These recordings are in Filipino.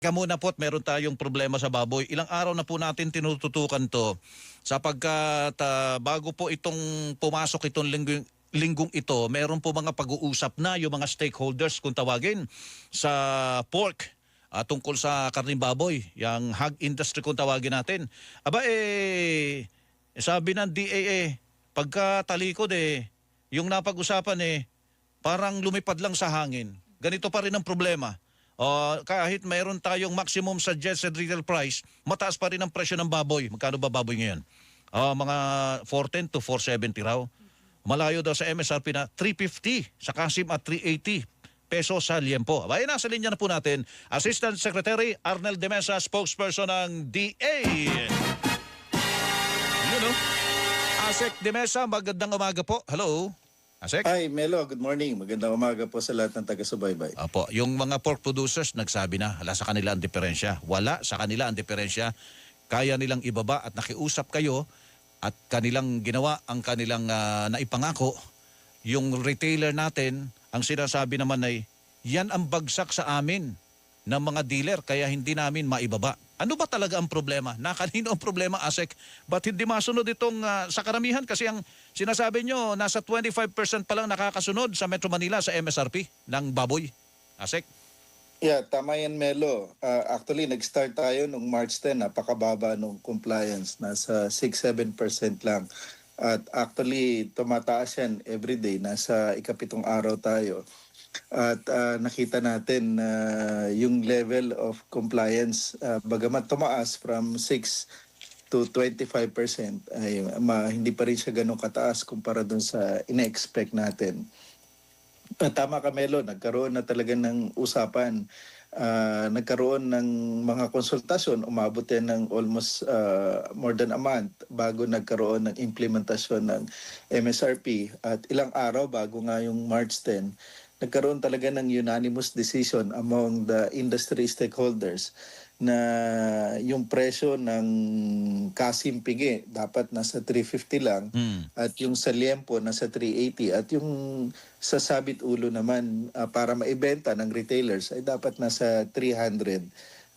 Teka muna po, at meron tayong problema sa baboy. Ilang araw na po natin tinututukan to sapagkat ah, bago po itong pumasok itong linggong, linggong ito, meron po mga pag-uusap na yung mga stakeholders kung tawagin sa pork ah, tungkol sa karning baboy, yung hog industry kung tawagin natin. Aba eh, sabi ng DAA, pagka talikod eh, yung napag-usapan eh, parang lumipad lang sa hangin. Ganito pa rin ang problema. Uh, kahit mayroon tayong maximum suggested retail price, mataas pa rin ang presyo ng baboy. Magkano ba baboy ngayon? Ah, mga 410 to 470 raw. Malayo daw sa MSRP na 350 sa Kasim at 380 peso sa liempo. Abay, nasa linya na po natin, Assistant Secretary Arnel De Mesa, spokesperson ng DA. Yun o. Asek De Mesa, magandang umaga po. Hello. Asek. Hi, Melo. Good morning. Magandang umaga po sa lahat ng taga-subaybay. Apo, yung mga pork producers nagsabi na, wala sa kanila ang diferensya. Wala sa kanila ang diferensya. Kaya nilang ibaba at nakiusap kayo at kanilang ginawa ang kanilang ah, naipangako. Yung retailer natin, ang sinasabi naman ay, yan ang bagsak sa amin ng mga dealer kaya hindi namin maibaba. Ano ba talaga ang problema? Na kanino ang problema, Asek? Ba't hindi masunod itong ah, sa karamihan? Kasi ang sinasabi nyo, nasa 25% pa lang nakakasunod sa Metro Manila sa MSRP ng baboy. Asek? Yeah, tama yan, Melo. Ah, actually, nag-start tayo nung March 10, napakababa nung compliance. Nasa 6-7% lang. At actually, tumataas yan everyday. Nasa ikapitong araw tayo. At ah, nakita natin na yung level of compliance, ah, bagamat tumaas from 6 to 25%, ay ma, hindi pa rin siya ganun kataas kumpara dun sa ina-expect natin. Ah, tama ka Melo, nagkaroon na talaga ng usapan. Ah, nagkaroon ng mga konsultasyon, umabot yan ng almost ah, more than a month bago nagkaroon ng implementasyon ng MSRP at ilang araw bago nga yung March 10, nagkaroon talaga ng unanimous decision among the industry stakeholders na yung presyo ng kasim pigi dapat nasa 350 lang Hmm. at yung sa liempo nasa 380 at yung sa sabit ulo naman ah, para maibenta ng retailers ay dapat nasa 300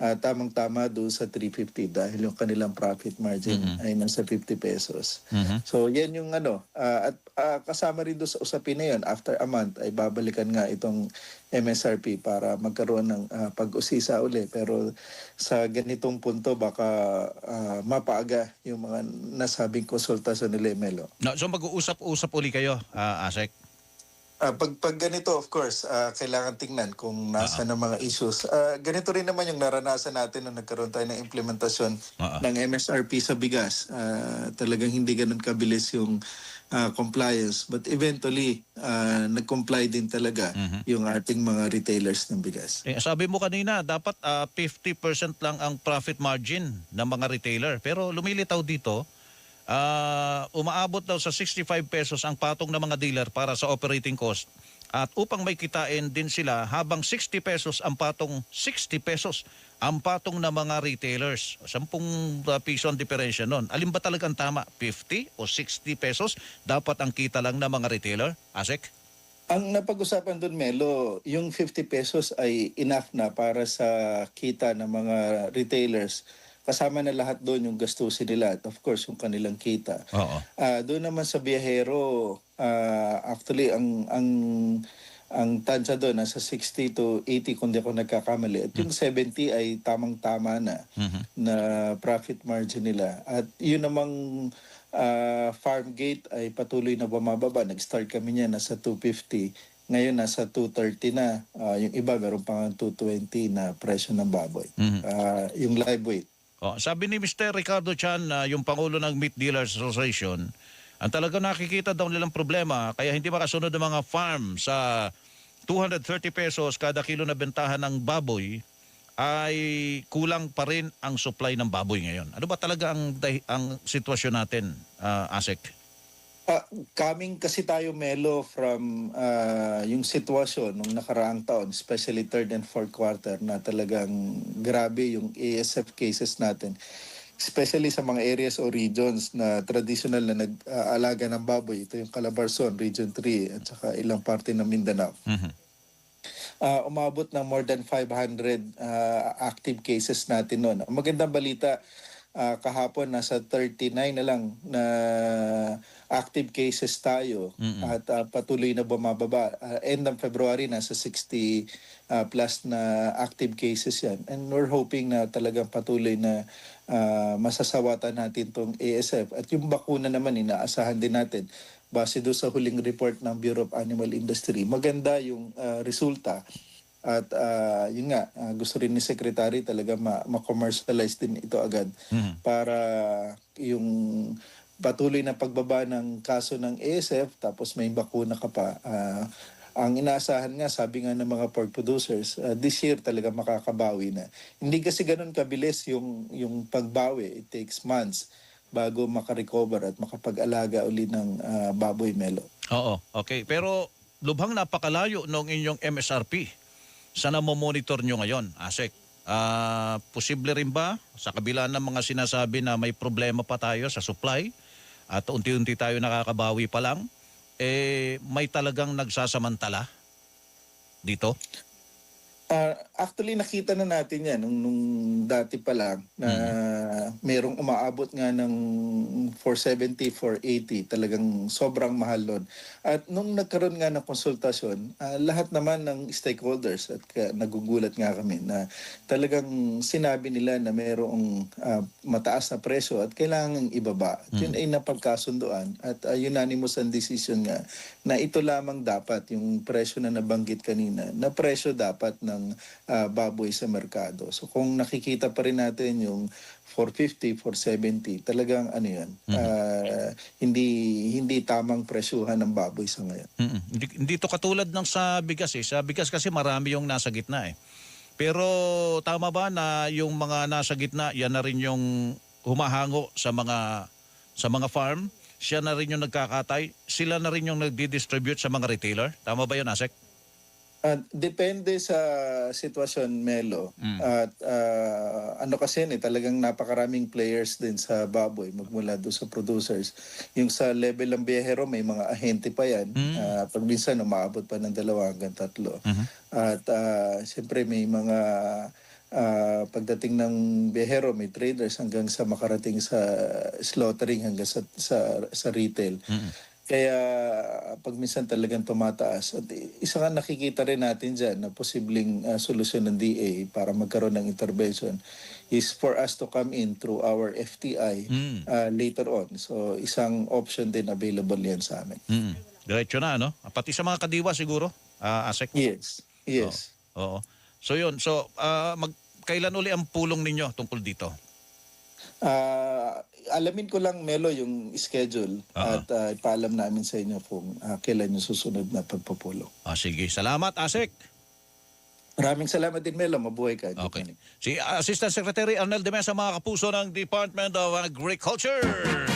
Ah, tamang-tama doon sa 350 dahil yung kanilang profit margin ay nasa 50 pesos. Mhm. So yan yung ano ah, at ah, kasama rin doon sa usapin na yun after a month ay babalikan nga itong MSRP para magkaroon ng ah, pag-usisa uli pero sa ganitong punto baka ah, mapaaga yung mga nasabing konsultasyon ni Melo. No, so mag-uusap-usap uli kayo, ah, Asek? Ah, pag, pag ganito, of course, ah, kailangan tingnan kung nasa ng mga issues. Ah, ganito rin naman yung naranasan natin nung nagkaroon tayo ng implementasyon Oo. ng MSRP sa bigas. Ah, talagang hindi ganun kabilis yung ah, compliance. But eventually, ah, nag-comply din talaga yung ating mga retailers ng bigas. Eh, sabi mo kanina, dapat ah, 50% lang ang profit margin ng mga retailer. Pero lumilitaw dito, ah, umaabot daw sa 65 pesos ang patong ng mga dealer para sa operating cost. At upang may kitain din sila, habang 60 pesos ang patong 60 pesos ang patong ng mga retailers. 10 ah, piso ang diferensya nun. Alin ba talagang tama? 50 o 60 pesos dapat ang kita lang ng mga retailer? Asek? Ang napag-usapan doon, Melo, yung 50 pesos ay enough na para sa kita ng mga retailers. Kasama na lahat doon yung gastusin nila at of course yung kanilang kita. Oo. Ah, doon naman sa biyahero, ah, actually ang ang ang tansya doon nasa 60 to 80 kung di ako nagkakamali. At yung 70 ay tamang-tama na Mhm. na profit margin nila. At yun namang ah, farm gate ay patuloy na bumababa. Nag-start kami niya nasa 250. Ngayon nasa 230 na. Ah, yung iba meron pang 220 na presyo ng baboy. Mhm. Ah, yung live weight. Oh, sabi ni Mr. Ricardo Chan, na yung Pangulo ng Meat Dealers Association, ang talaga nakikita daw nilang problema kaya hindi makasunod ng mga farm sa 230 pesos kada kilo na bentahan ng baboy ay kulang pa rin ang supply ng baboy ngayon. Ano ba talaga ang ang sitwasyon natin, ah, Asek? Ah, coming kasi tayo Melo from ah, yung sitwasyon nung nakaraang taon, especially third and fourth quarter na talagang grabe yung ASF cases natin. Especially sa mga areas o regions na traditional na nag-aalaga ng baboy. Ito yung Calabarzon, Region 3 at saka ilang parte ng Mindanao. Mhm. ah, umabot ng more than 500 ah, active cases natin noon. Ang magandang balita, ah, kahapon nasa 39 na lang na active cases tayo at ah, patuloy na bumababa. Ah, end ng February nasa 60 ah, plus na active cases yan. And we're hoping na talagang patuloy na ah, masasawatan natin tong ASF. At yung bakuna naman, inaasahan din natin base doon sa huling report ng Bureau of Animal Industry. Maganda yung ah, resulta. At ah, yun nga, ah, gusto rin ni Secretary talaga ma- ma-commercialize din ito agad para yung patuloy na pagbaba ng kaso ng ASF tapos may bakuna ka pa. Ah, ang inaasahan nga, sabi nga ng mga pork producers, ah, this year talaga makakabawi na. Hindi kasi ganun kabilis yung, yung pagbawi. It takes months bago makarecover at makapag-alaga uli ng ah, baboy melo. Oo, okay. Pero lubhang napakalayo ng inyong MSRP. Sana mo monitor nyo ngayon, ASEC. Ah, posible rin ba sa kabila ng mga sinasabi na may problema pa tayo sa supply at unti-unti tayo nakakabawi pa lang, eh may talagang nagsasamantala dito? Ah, actually nakita na natin yan nung, nung dati pa lang na merong umaabot nga ng 470, 480 talagang sobrang mahal nun. At nung nagkaroon nga ng konsultasyon, ah, lahat naman ng stakeholders at ka, nagugulat nga kami na talagang sinabi nila na merong ah, mataas na presyo at kailangan ibaba. At yun ay napagkasunduan at ah, unanimous ang decision nga na ito lamang dapat yung presyo na nabanggit kanina na presyo dapat ng ah, baboy sa merkado. So kung nakikita pa rin natin yung 450, 470, talagang ano yan, ah, hindi hindi tamang presyuhan ng baboy sa ngayon. Hindi, hindi to katulad ng sa bigas eh. Sa bigas kasi marami yung nasa gitna eh. Pero tama ba na yung mga nasa gitna, yan na rin yung humahango sa mga sa mga farm? Siya na rin yung nagkakatay? Sila na rin yung nagdi-distribute sa mga retailer? Tama ba yun, Asek? Ah, depende sa sitwasyon, Melo. At ah, ano kasi ni talagang napakaraming players din sa baboy magmula doon sa producers. Yung sa level ng biyahero may mga ahente pa yan. Ah, pag minsan umaabot pa ng dalawa hanggang tatlo. At ah, siyempre may mga ah, pagdating ng biyahero may traders hanggang sa makarating sa slaughtering hanggang sa sa, sa retail. Kaya pag minsan talagang tumataas. At isa nga nakikita rin natin dyan na posibleng ah, solusyon ng DA para magkaroon ng intervention is for us to come in through our FTI ah, later on. So isang option din available yan sa amin. Mm. Diretso na, no? Pati sa mga kadiwa siguro, ah, Asek? Yes. Yes. Oo. So yun, so ah, mag, kailan uli ang pulong ninyo tungkol dito? Ah, alamin ko lang Melo yung schedule at ah, ipaalam namin sa inyo kung ah, kailan yung susunod na pagpupulong. Ah, sige, salamat, Asek. Maraming salamat din Melo. Mabuhay ka. Okay. Si Assistant Secretary Arnel de Mesa, mga kapuso ng Department of Agriculture.